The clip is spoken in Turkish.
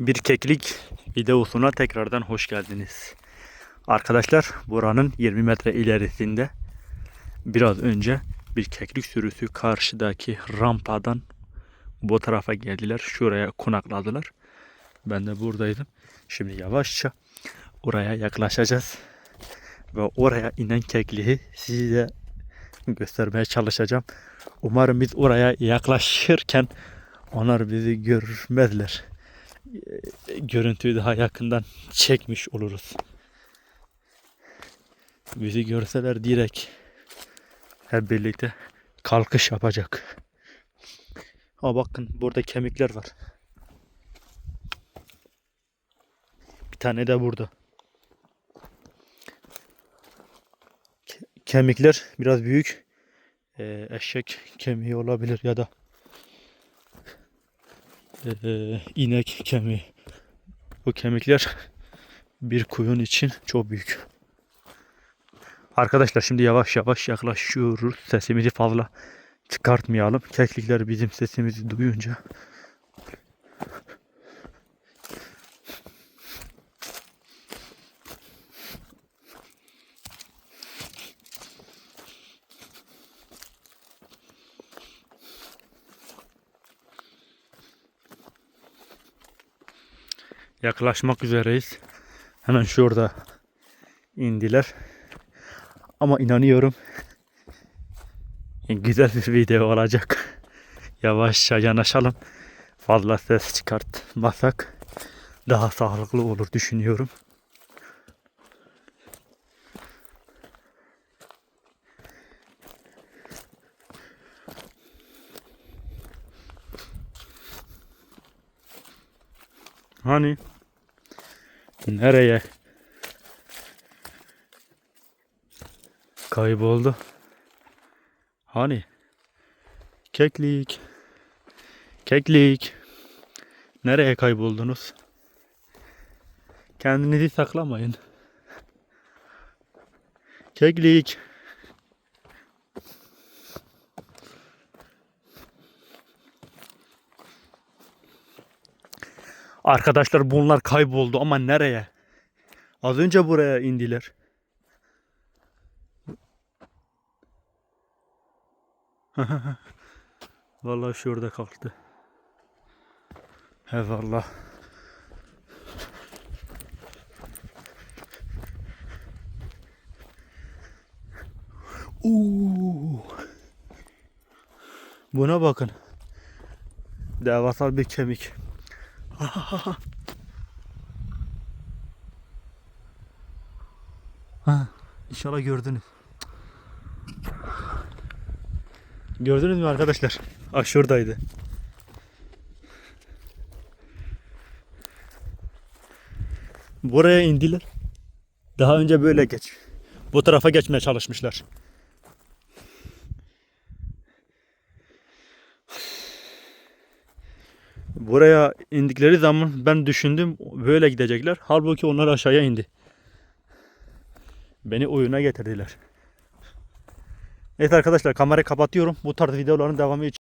Bir keklik videosuna tekrardan hoş geldiniz. Arkadaşlar buranın 20 metre ilerisinde biraz önce bir keklik sürüsü karşıdaki rampadan bu tarafa geldiler. Şuraya konakladılar. Ben de buradaydım. Şimdi yavaşça oraya yaklaşacağız. Ve oraya inen kekliği size göstermeye çalışacağım. Umarım biz oraya yaklaşırken onlar bizi görmezler görüntüyü daha yakından çekmiş oluruz. Bizi görseler direkt hep birlikte kalkış yapacak. Ha bakın burada kemikler var. Bir tane de burada. Ke- Kemikler biraz büyük. Ee, eşek kemiği olabilir ya da ee, inek kemiği. Bu kemikler bir koyun için çok büyük. Arkadaşlar şimdi yavaş yavaş yaklaşıyoruz. Sesimizi fazla çıkartmayalım. Keklikler bizim sesimizi duyunca yaklaşmak üzereyiz. Hemen şurada indiler. Ama inanıyorum güzel bir video olacak. Yavaşça yanaşalım. Fazla ses çıkartmasak daha sağlıklı olur düşünüyorum. Hani nereye kayboldu? Hani keklik keklik nereye kayboldunuz? Kendinizi saklamayın. Keklik Arkadaşlar bunlar kayboldu ama nereye? Az önce buraya indiler. Vallahi şurada kalktı. He vallahi. Uuu. Buna bakın. Devasal bir kemik. Ha, inşallah gördünüz. Gördünüz mü arkadaşlar? Ah şuradaydı. Buraya indiler. Daha önce böyle geç. Bu tarafa geçmeye çalışmışlar. Buraya indikleri zaman ben düşündüm böyle gidecekler. Halbuki onlar aşağıya indi. Beni oyuna getirdiler. Evet arkadaşlar kamerayı kapatıyorum. Bu tarz videoların devamı için